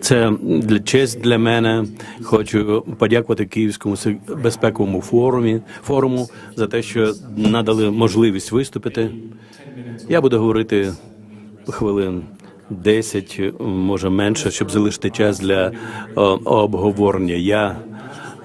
Це для честь для мене. Хочу подякувати Київському безпековому форумі форуму за те, що надали можливість виступити. Я буду говорити хвилин 10, може менше, щоб залишити час для обговорення. Я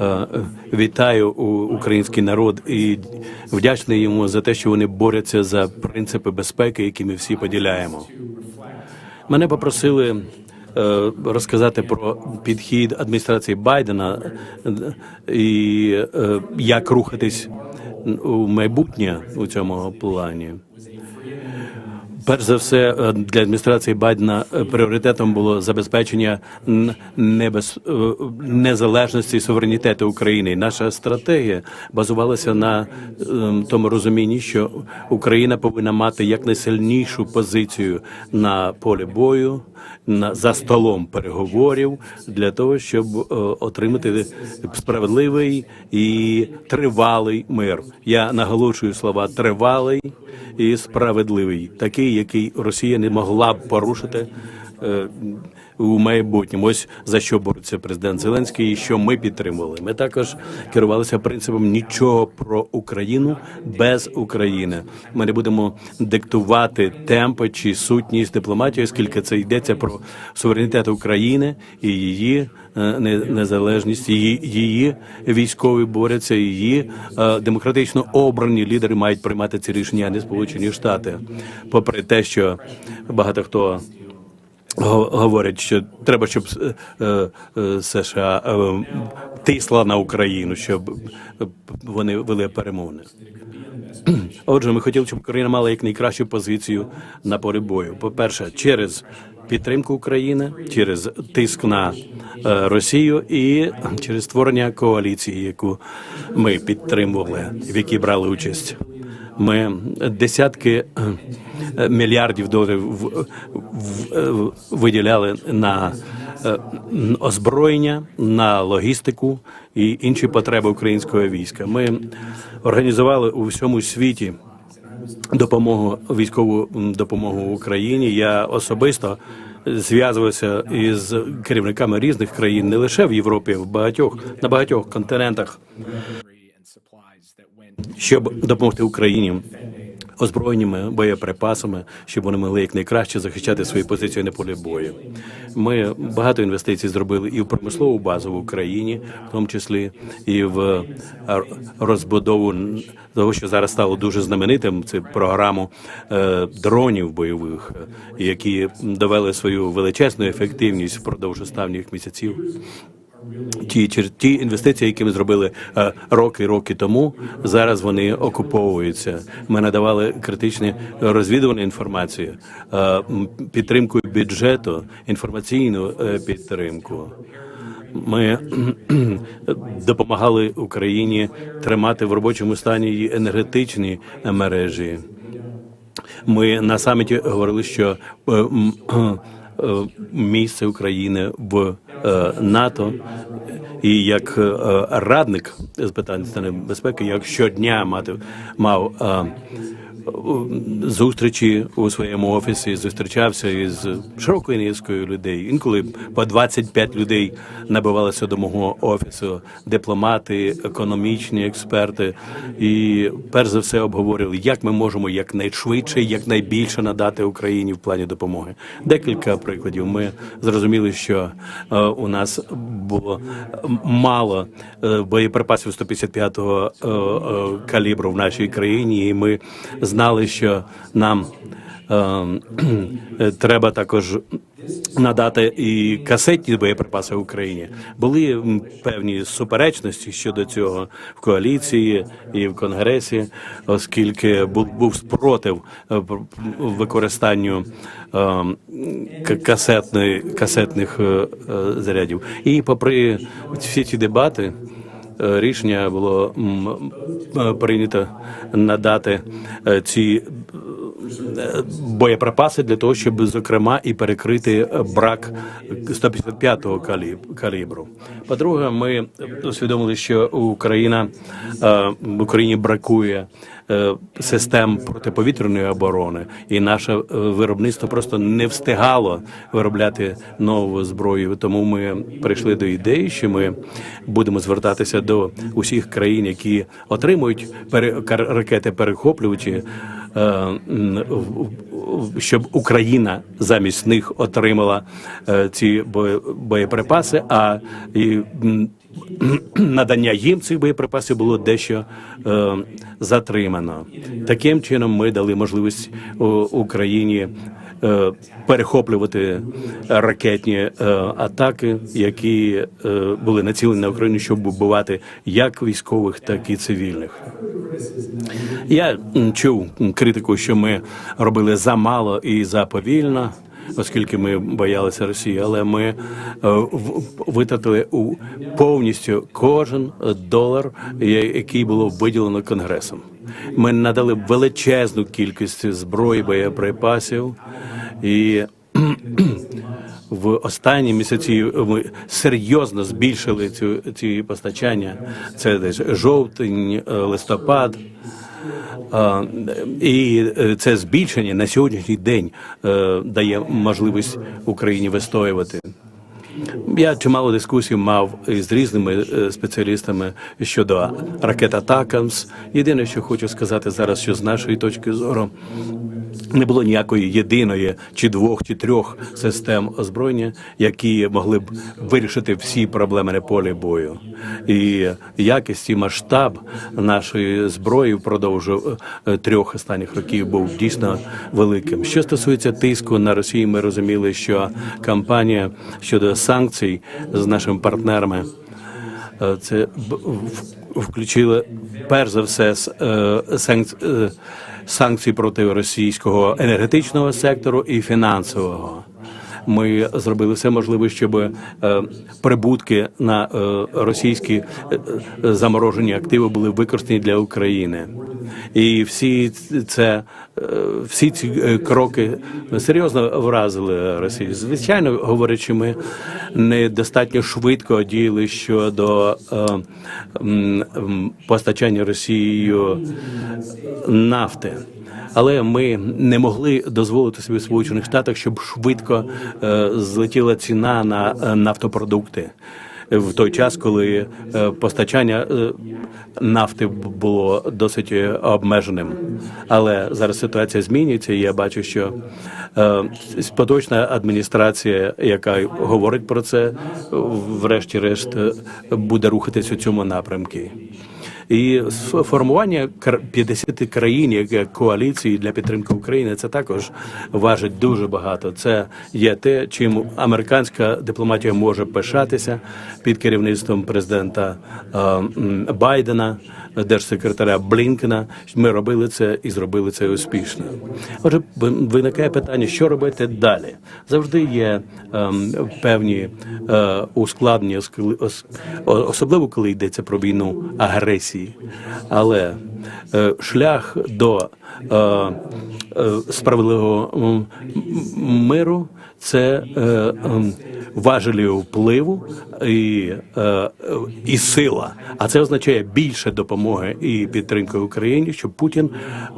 е, вітаю український народ і вдячний йому за те, що вони борються за принципи безпеки, які ми всі поділяємо. Мене попросили розказати про підхід адміністрації Байдена е, і е, як рухатись у майбутнє у цьому плані. Перш за все, е, для адміністрації Байдена е, пріоритетом було забезпечення небез... е, незалежності і суверенітету України. Наша стратегія базувалася на е, тому розумінні, що Україна повинна мати якнайсильнішу позицію на полі бою, на за столом переговорів для того, щоб отримати справедливий і тривалий мир. Я наголошую слова тривалий і справедливий, такий, який Росія не могла б порушити е, у майбутньому. Ось за що бореться президент Зеленський, і що ми підтримували. Ми також керувалися принципом нічого про Україну без України. Ми не будемо диктувати темпи чи сутність дипломатії, оскільки це йдеться про суверенітет України і її е, незалежність, її, її військові борються, її е, демократично обрані лідери мають приймати ці рішення, а не Сполучені Штати. Попри те, що багато хто говорять, що треба, щоб е, е, США е, тисла на Україну, щоб вони вели перемовини. Отже, ми хотіли, щоб Україна мала якнайкращу позицію на полі бою. По-перше, через підтримку України, через тиск на Росію і через створення коаліції, яку ми підтримували, в якій брали участь. Ми десятки мільярдів доларів виділяли на е, озброєння, на логістику і інші потреби українського війська. Ми організували у всьому світі допомогу військову допомогу Україні. Я особисто зв'язувався із керівниками різних країн, не лише в Європі, в багатьох на багатьох континентах, щоб допомогти Україні. Озброєннями боєприпасами, щоб вони могли якнайкраще захищати свої позиції на полі бою. Ми багато інвестицій зробили і в промислову базу в Україні, в тому числі і в розбудову того, що зараз стало дуже знаменитим. Це програму е, дронів бойових, які довели свою величезну ефективність впродовж останніх місяців. Ті ті інвестиції, які ми зробили е, роки роки тому, зараз вони окуповуються. Ми надавали критичні розвідувальну інформацію, е, підтримку бюджету, інформаційну е, підтримку. Ми допомагали Україні тримати в робочому стані її енергетичні мережі. Ми на саміті говорили, що місце України в е, НАТО. І як е, радник з питань стане безпеки, як щодня мати мав е, зустрічі у своєму офісі, зустрічався із широкою низкою людей. Інколи по 25 людей набивалися до мого офісу, дипломати, економічні експерти, і перш за все обговорили, як ми можемо якнайшвидше, якнайбільше надати Україні в плані допомоги. Декілька прикладів. Ми зрозуміли, що е, у нас було мало е, боєприпасів 155-го е, е, калібру в нашій країні, і ми знали, що нам е, треба також надати і касетні боєприпаси Україні. Були певні суперечності щодо цього в коаліції і в конгресі, оскільки був, був спротив е, використанню е, к- касетних е, е, зарядів. І попри всі ці дебати. Е, Рішення було м, прийнято надати е, ці боєприпаси для того, щоб зокрема і перекрити брак 155-го каліб- калібру. По-друге, ми усвідомили, що Україна е, в Україні бракує е, систем протиповітряної оборони, і наше е, виробництво просто не встигало виробляти нову зброю. Тому ми прийшли до ідеї, що ми будемо звертатися до усіх країн, які отримують ракети перехоплювачі. е, Щоб Україна замість них отримала е, ці боєприпаси, а надання їм цих боєприпасів було дещо е, затримано. Таким чином, ми дали можливість у- Україні е, перехоплювати ракетні е, атаки, які е, були націлені на Україну, щоб вбивати як військових, так і цивільних. Я чув критику, що ми робили замало і заповільно. Оскільки ми боялися Росії, але ми е, витратили у повністю кожен долар, який було виділено конгресом. Ми надали величезну кількість зброї, боєприпасів і в останні місяці ми серйозно збільшили цю ці постачання. Це десь жовтень, листопад. І е, це збільшення на сьогоднішній день е, дає можливість Україні вистоювати. Я чимало дискусій мав із різними е, спеціалістами щодо ракет Атакамс. Єдине, що хочу сказати зараз, що з нашої точки зору не було ніякої єдиної чи двох чи трьох систем озброєння, які могли б вирішити всі проблеми на полі бою. І якість і масштаб нашої зброї впродовж е, трьох останніх років був дійсно великим. Що стосується тиску на Росію, ми розуміли, що кампанія щодо санкцій з нашими партнерами. Е, Це включили перш за все е, е, санкції проти російського енергетичного сектору і фінансового. Ми зробили все можливе, щоб е, прибутки на е, російські е, заморожені активи були використані для України. І всі це всі ці кроки серйозно вразили Росію. Звичайно, говорячи, ми недостатньо швидко діяли щодо постачання Росією нафти. Але ми не могли дозволити собі в Сполучених Штатах, щоб швидко е, злетіла ціна на е, нафтопродукти в той час, коли е, постачання нафти було досить обмеженим. Але зараз ситуація змінюється, і я бачу, що поточна адміністрація, яка говорить про це, врешті-решт буде рухатись у цьому напрямку. І формування кр- 50 країн як коаліції для підтримки України це також важить дуже багато. Це є те, чим американська дипломатія може пишатися під керівництвом президента Байдена, держсекретаря Блінкена. Ми робили це і зробили це успішно. Отже, виникає питання, що робити далі. Завжди є ем, певні е, ускладнення, особливо коли йдеться про війну агресії. Але е, шлях до справедливого м, м, миру це е, ем, важелі впливу і, е, е, і сила. А це означає більше допомоги і підтримки Україні, щоб Путін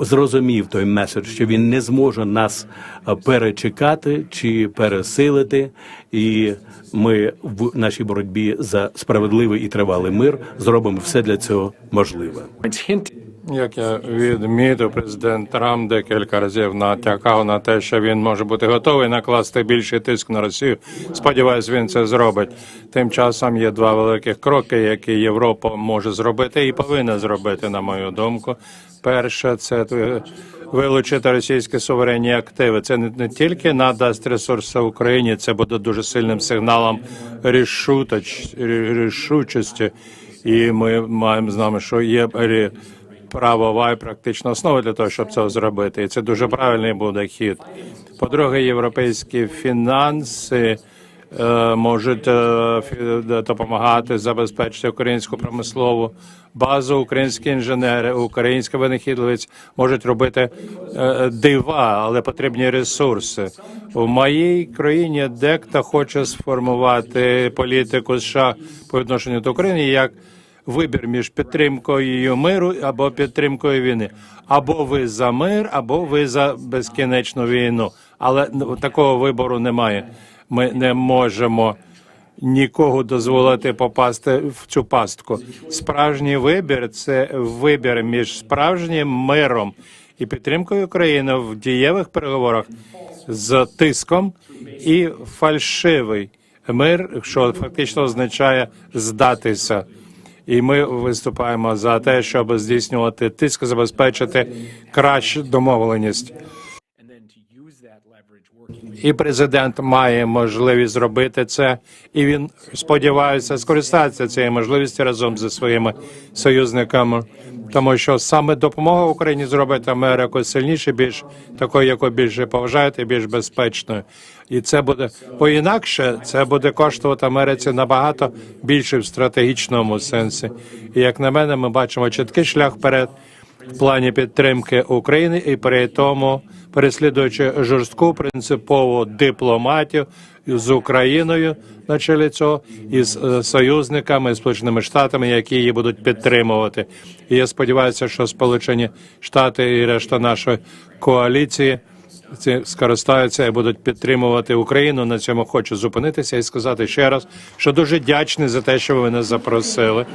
зрозумів той меседж, що він не зможе нас е, перечекати чи пересилити, і ми в нашій боротьбі за справедливий і тривалий мир зробимо все для цього можливе. Як я відмітив, президент Трамп декілька разів натякав на те, що він може бути готовий накласти більший тиск на Росію. Сподіваюсь, він це зробить. Тим часом є два великих кроки, які Європа може зробити і повинна зробити, на мою думку. Перше, це е, вилучити російські суверенні активи. Це не, тільки надасть ресурси Україні, це буде дуже сильним сигналом рішучості. І ми маємо з нами, що є правова і практична основа для того, щоб це зробити. І це дуже правильний буде хід. По-друге, європейські фінанси е, можуть е, допомагати забезпечити українську промислову базу, українські інженери, українська винахідливість можуть робити е, дива, але потрібні ресурси. У моїй країні дехто хоче сформувати політику США по відношенню до України як вибір між підтримкою миру або підтримкою війни. Або ви за мир, або ви за безкінечну війну. Але такого вибору немає. Ми не можемо нікого дозволити попасти в цю пастку. Справжній вибір це вибір між справжнім миром і підтримкою України в дієвих переговорах з тиском і фальшивий мир, що фактично означає здатися. І ми виступаємо за те, щоб здійснювати тиск, забезпечити кращу домовленість. І президент має можливість зробити це, і він сподівається скористатися цією можливістю разом зі своїми союзниками, тому що саме допомога Україні зробить Америку сильніше, більш такою, яку більше поважають і більш безпечною. І це буде бо інакше це буде коштувати Америці набагато більше в стратегічному сенсі. І як на мене, ми бачимо чіткий шлях вперед в плані підтримки України і при тому переслідуючи жорстку принципову дипломатію з Україною на чолі цього і з е, союзниками Сполученими Штатами, які її будуть підтримувати. І я сподіваюся, що Сполучені Штати і решта нашої коаліції ці скористаються і будуть підтримувати Україну. На цьому хочу зупинитися і сказати ще раз, що дуже вдячний за те, що ви мене запросили.